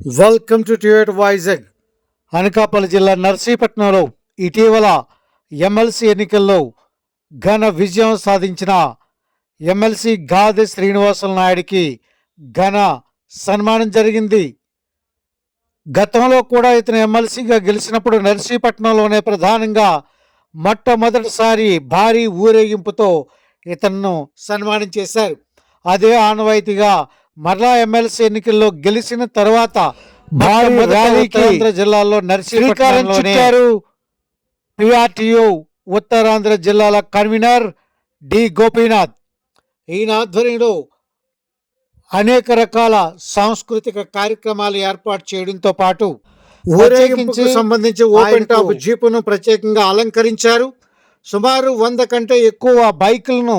Welcome to టివేట్ వైజాగ్ అనకాపల్లి జిల్లా నర్సీపట్నంలో ఇటీవల ఎమ్మెల్సీ ఎన్నికల్లో ఘన విజయం సాధించిన ఎమ్మెల్సీ గాది శ్రీనివాసుల నాయుడికి ఘన సన్మానం జరిగింది. గతంలో కూడా ఇతను ఎమ్మెల్సీగా గెలిచినప్పుడు నర్సీపట్నంలోనే ప్రధానంగా మొట్టమొదటిసారి భారీ ఊరేగింపుతో ఇతన్ను సన్మానం చేశారు. అదే ఆనవాయితీగా మరలా ఎమ్మెల్సీ ఎన్నికల్లో గెలిచిన తర్వాత జిల్లాలో పిఆర్టీయు ఉత్తరాంధ్ర జిల్లాల కన్వీనర్ డి గోపీనాథ్. ఈయన ఆధ్వర్యంలో అనేక రకాల సాంస్కృతిక కార్యక్రమాలు ఏర్పాటు చేయడంతో పాటు ఊరేగింపుకు సంబంధించి ఓపెన్ టాప్ జీపును ప్రత్యేకంగా అలంకరించారు. సుమారు వంద కంటే ఎక్కువ బైకులను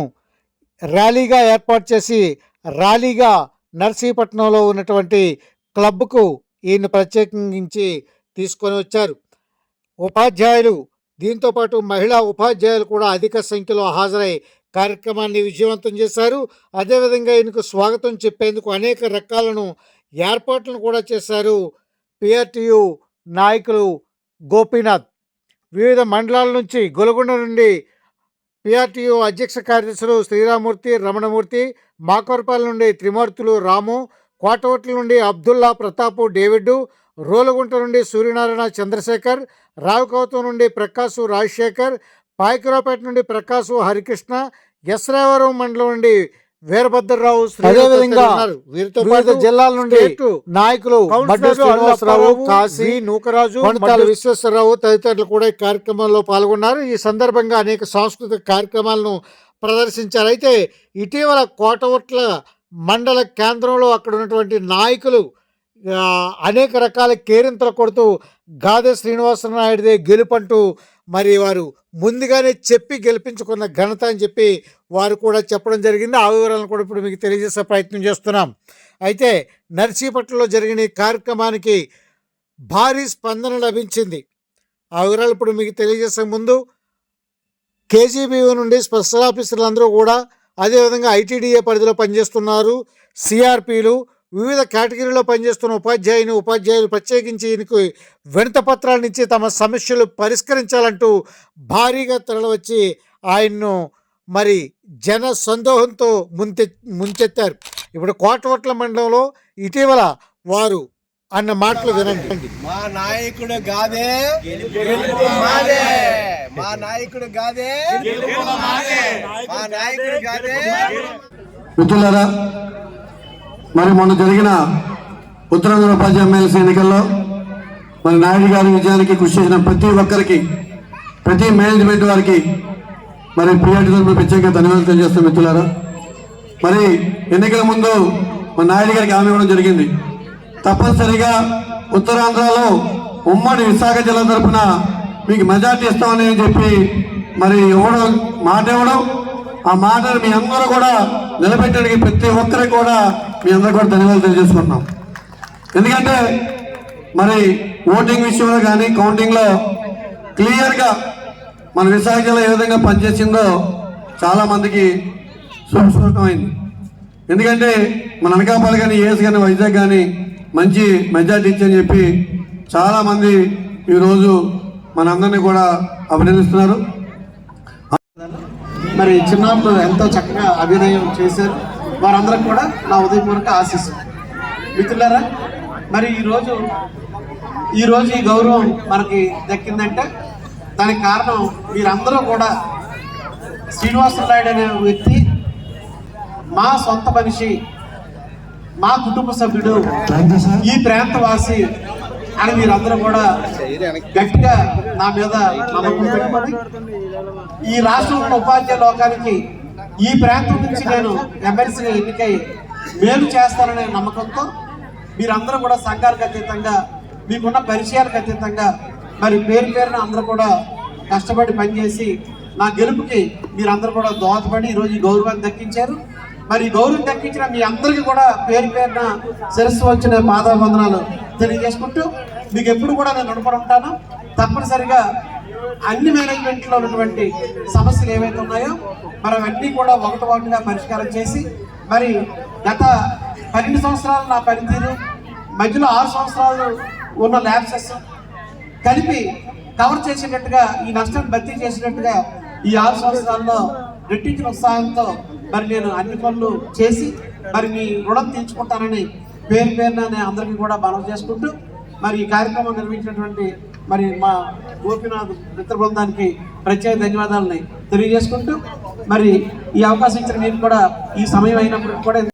ర్యాలీగా ఏర్పాటు చేసి ర్యాలీగా నర్సీపట్నంలో ఉన్నటువంటి క్లబ్కు ఈయన ప్రత్యేకించి తీసుకొని వచ్చారు. ఉపాధ్యాయులు దీంతో పాటు మహిళా ఉపాధ్యాయులు కూడా అధిక సంఖ్యలో హాజరై కార్యక్రమాన్ని విజయవంతం చేశారు. అదేవిధంగా ఈయనకు స్వాగతం చెప్పేందుకు అనేక రకాలను ఏర్పాట్లను కూడా చేశారు పిఆర్టీయు నాయకులు గోపీనాథ్. వివిధ మండలాల నుంచి గొలగొండ నుండి పిఆర్టీయు అధ్యక్ష కార్యదర్శులు శ్రీరామూర్తి రమణమూర్తి మాకవరపల్లి నుండి త్రిమూర్తులు రాము కోటవట్ల నుండి అబ్దుల్లా ప్రతాపు డేవిడ్ రోలగుంట నుండి సూర్యనారాయణ చంద్రశేఖర్ రావుకవతం నుండి ప్రకాశు రాజశేఖర్ పాయకరావుపేట నుండి ప్రకాశు హరికృష్ణ ఎస్రావరం మండలం నుండి వీరభద్రరావు అదేవిధంగా వీరితో పాటు జిల్లాల నుండి నాయకులు శ్రీనివాసరావు కాశీ నూకరాజు విశ్వేశ్వరరావు తదితరులు కూడా ఈ కార్యక్రమంలో పాల్గొన్నారు. ఈ సందర్భంగా అనేక సాంస్కృతిక కార్యక్రమాలను ప్రదర్శించారు. అయితే ఇటీవల కోటవట్ల మండల కేంద్రంలో అక్కడ ఉన్నటువంటి నాయకులు అనేక రకాల కేరింతలు కొడుతూ గాదె శ్రీనివాసనాయుడిదే గెలుపంటూ మరి వారు ముందుగానే చెప్పి గెలిపించుకున్న ఘనత అని చెప్పి వారు కూడా చెప్పడం జరిగింది. ఆ వివరాలను కూడా ఇప్పుడు మీకు తెలియజేసే ప్రయత్నం చేస్తున్నాం. అయితే నర్సీపట్నంలో జరిగిన ఈ కార్యక్రమానికి భారీ స్పందన లభించింది. ఆ వివరాలు ఇప్పుడు మీకు తెలియజేసే ముందు కేజీబీ నుండి స్పెషల్ ఆఫీసర్లు అందరూ కూడా అదేవిధంగా ఐటీడీఏ పరిధిలో పనిచేస్తున్నారు. సిఆర్పీలు వివిధ కేటగిరీలో పనిచేస్తున్న ఉపాధ్యాయుని ఉపాధ్యాయులు ప్రత్యేకించి ఈయనకు వినత పత్రాలను ఇచ్చి తమ సమస్యలు పరిష్కరించాలంటూ భారీగా తరలివచ్చి ఆయన్ను మరి జన సందోహంతో ముంచె ముంచెత్తారు ఇప్పుడు కోటవట్ల మండలంలో ఇటీవల వారు అన్న మాటలు వినండి. మా నాయకుడు మాదే. మా నాయకుడు గాదే మా నాయకుడు గాదే. మిత్రులారా మరి మొన్న జరిగిన ఉత్తరాంధ్ర ఉపాధ్యాయ ఎమ్మెల్సీ ఎన్నికల్లో మరి నాయుడు గారి విజయానికి కృషి చేసిన ప్రతి ఒక్కరికి ప్రతి మేనేజ్మెంట్ వారికి మరి ప్రియాటి తరపున ప్రత్యేకంగా ధన్యవాదాలు తెలియజేస్తాం మిత్రులారా. మరి ఎన్నికల ముందు మా నాయుడు గారికి హామీ ఇవ్వడం జరిగింది. తప్పనిసరిగా ఉత్తరాంధ్రలో ఉమ్మడి విశాఖ జిల్లా తరఫున మీకు మెజార్టీ ఇస్తామని చెప్పి మరి ఇవ్వడం మాట ఇవ్వడం ఆ మాటను మీ అందరూ కూడా నిలబెట్టడానికి ప్రతి ఒక్కరికి కూడా మీ అందరూ కూడా ధన్యవాదాలు తెలియజేసుకుంటున్నాం. ఎందుకంటే మరి ఓటింగ్ విషయంలో కానీ కౌంటింగ్లో క్లియర్గా మన విశాఖ జిల్లా ఏ విధంగా పనిచేసిందో చాలామందికి సుస్పష్టమైంది. ఎందుకంటే మన అనకాపల్లి కానీ ఏఎస్ కానీ వైజాగ్ కానీ మంచి మెజార్టీ ఇచ్చని చెప్పి చాలామంది ఈరోజు మనందరినీ కూడా అభినందిస్తున్నారు. మరి చిన్నప్పుడు ఎంతో చక్కగా అభినయం చేశారు. వారందరికి కూడా నా ఉదయపూర్వక ఆశీస్సు మిత్రులారా మరి ఈరోజు ఈరోజు ఈ గౌరవం మనకి దక్కిందంటే దానికి కారణం మీరందరూ కూడా శ్రీనివాసరాయుడు అనే వ్యక్తి మా సొంత మనిషి మా కుటుంబ సభ్యుడు ఈ ప్రాంతవాసి అని మీరందరూ కూడా గట్టిగా నా మీద నమ్మకం పెట్టుకొని ఈ రాష్ట్రంలో ఉపాధ్యాయ లోకానికి ఈ ప్రాంతం నుంచి నేను ఎమ్మెల్సీగా ఎన్నికై మేలు చేస్తాననే నమ్మకంతో మీరందరూ కూడా సంఘాలకు అతీతంగా మీకున్న పరిచయాలకు అతీతంగా మరి పేరు పేరున అందరూ కూడా కష్టపడి పనిచేసి నా గెలుపుకి మీరందరూ కూడా దోహదపడి ఈరోజు ఈ గౌరవాన్ని దక్కించారు. మరి గౌరవం దక్కించిన మీ అందరికీ కూడా పేరు పేరున శిరస్సు వచ్చిన పాదాబంధనాలు తెలియజేసుకుంటూ మీకు ఎప్పుడు కూడా నేను రుణపడి ఉంటాను. తప్పనిసరిగా అన్ని మేనేజ్మెంట్లో ఉన్నటువంటి సమస్యలు ఏవైతే ఉన్నాయో మరి అన్నీ కూడా ఒకటి ఒకటిగా పరిష్కారం చేసి మరి గత పన్నెండు సంవత్సరాలు నా పనితీరు మధ్యలో ఆరు సంవత్సరాలు ఉన్న ల్యాబ్సెస్ కలిపి కవర్ చేసేటట్టుగా ఈ నష్టాన్ని భర్తీ చేసినట్టుగా ఈ ఆరు సంవత్సరాల్లో రెట్టించిన ఉత్సాహంతో మరి నేను అన్ని పనులు చేసి మరి మీ రుణం తీర్చుకుంటానని పేరు పేరున అందరికీ కూడా మనం చేసుకుంటూ మరి ఈ కార్యక్రమం నిర్వహించినటువంటి మరి మా గోపినాథ్ మిత్ర బృందానికి ప్రత్యేక ధన్యవాదాలని తెలియజేసుకుంటూ మరి ఈ అవకాశం ఇచ్చిన మీరు కూడా ఈ సమయం అయినప్పుడు కూడా